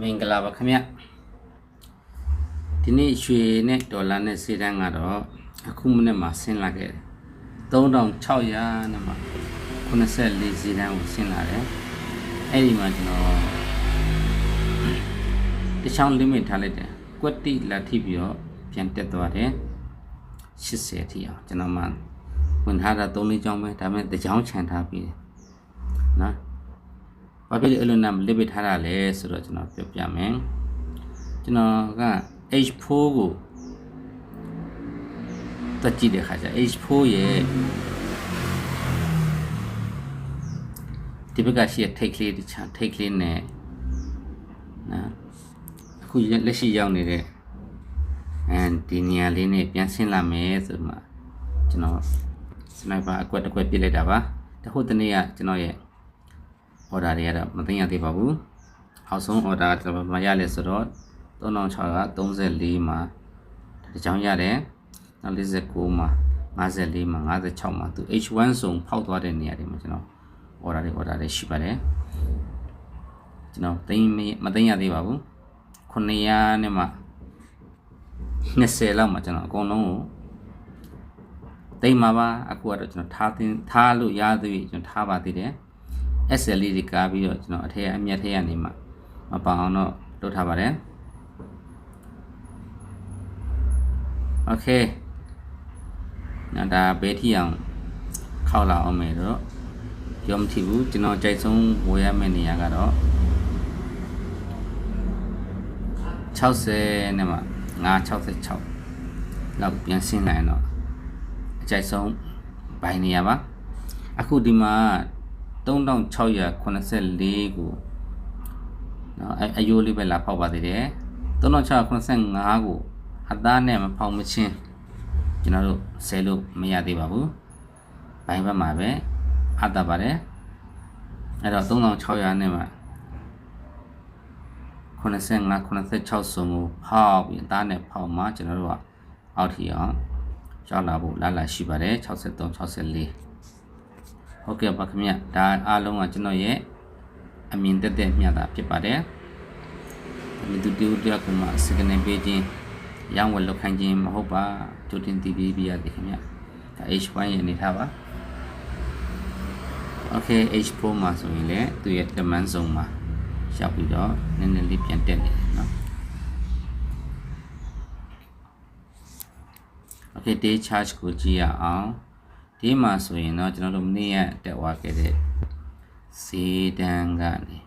မင်္ဂလာပါခင်ဗျဒီနေ့ရွှေနဲ့ဒေါ်လာနဲ့စေတန်းကတော့အခုမနေ့မှဆင်းလာခဲ့တယ်3600နဲ့မှ84စေတန်းကိုဆင်းလာတယ်အဲ့ဒီမှာကျွန်တော်တချောင်း limit ထားလိုက်တယ်ကွက်တိလာထိပြီးတော့ပြန်တက်သွားတယ်80ထိအောင်ကျွန်တော်မှဝင်ထားတာ3လေးချောင်းပဲဒါပေမဲ့တချောင်းခြံထားပြီးတယ်နော် ဘာဖြစ်လို့အဲ့လိုနာမလစ်ပစ်ထားတာလဲဆိုတော့ကျွန်တော်ပြောပြမယ်ကျွန်တော်က H4 ကိုတက်ကြည့်တဲ့ခါကျ H4 ရဲ့ဒီဘက်ကရှိတဲ့ take ကလေးတစ်ချမ်း take ကလေးနဲ့နော်အခုလက်ရှိရောက်နေတဲ့အဲဒီနေရာလေးနဲ့ပြန်ဆင်းလာမယ်ဆိုမှကျွန်တော်စနိုက်ပါအကွက်တစ်ကွက်ပြစ်လိုက်တာပါတခုတနေ့ကကျွန်တော်ရဲ့ order တွေကတော့မသိရသေးပါဘူးအောက်ဆုံး order ကကျွန်တော်မရလဲဆိုတော့3634မှာဒီကြောင်းရတယ်နောက်49မှာ54မှာ56မှာသူ H1 ဆိုဖောက်သွားတဲ့နေရာတွေမှာကျွန်တော် order တွေ order တွေရှိပါတယ်ကျွန်တော်သိမသိရသေးပါဘူး900နဲ့မှ20လောက်မှာကျွန်တော်အကုန်လုံးကိုသိမ်းမှာပါအခုကတော့ကျွန်တော်ထားတင်ထားလို့ရသေးပြီကျွန်တော်ထားပါသေးတယ် SL လေးတွေကားပြီးတော့ကျွန်တော်အထက်အမြတ်ထက်ကနေမှမပေါအောင်တော့လုပ်ထားပါတယ် Okay နော်ဒါဘဲထီအောင်ခောက်လာအောင်မယ်တော့ပြောမထီဘူးကျွန်တော်ကြိုက်ဆုံးဝယ်ရမယ့်နေရာကတော့60နဲ့မှ966လောက်ပြန်ဆင်းနိုင်တော့အကြိုက်ဆုံးဘိုင်နေရာပါအခုဒီမှာ 3684ကိုနော်အအယိုးလေးပဲလာဖောက်ပါသေးတယ်3685ကိုအသားနဲ့မဖောက်မချင်းကျွန်တော်တို့ဆဲလို့မရသေးပါဘူးဘိုင်းဘက်မှာပဲအပ်တာပါတယ်အဲ့တော့3600နဲ့မှ85 86စုံကိုဖောက်ပြီးအသားနဲ့ဖောက်မှကျွန်တော်တို့ကအောက်ထီအောင်ရောက်လာဖို့လာလာရှိပါတယ်63 64 ဟုတ်ကဲ့ပါခင်ဗျဒါအားလုံးကကျွန်တော်ရဲ့အမြင်တက်တက်မျှတာဖြစ်ပါတယ်ဒီတူတူတယောက်ကမှစကနေပေးခြင်းရောင်းဝယ်လောက်ခိုင်းခြင်းမဟုတ်ပါတူတင်တည်ပြီးပြရတယ်ခင်ဗျဒါ H1 ရဲ့အနေထားပါ Okay H4 မှာဆိုရင်လည်းသူရဲ့ demand zone မှာရှောက်ပြီးတော့နည်းနည်းလေးပြန်တက်နေတယ်နော် Okay day charge ကိုကြည့်ရအောင် ဒီမှာဆိုရင်တော့ကျွန်တော်တို့မနေ့ကတက်သွားခဲ့တဲ့ဈေးတန်းကနေ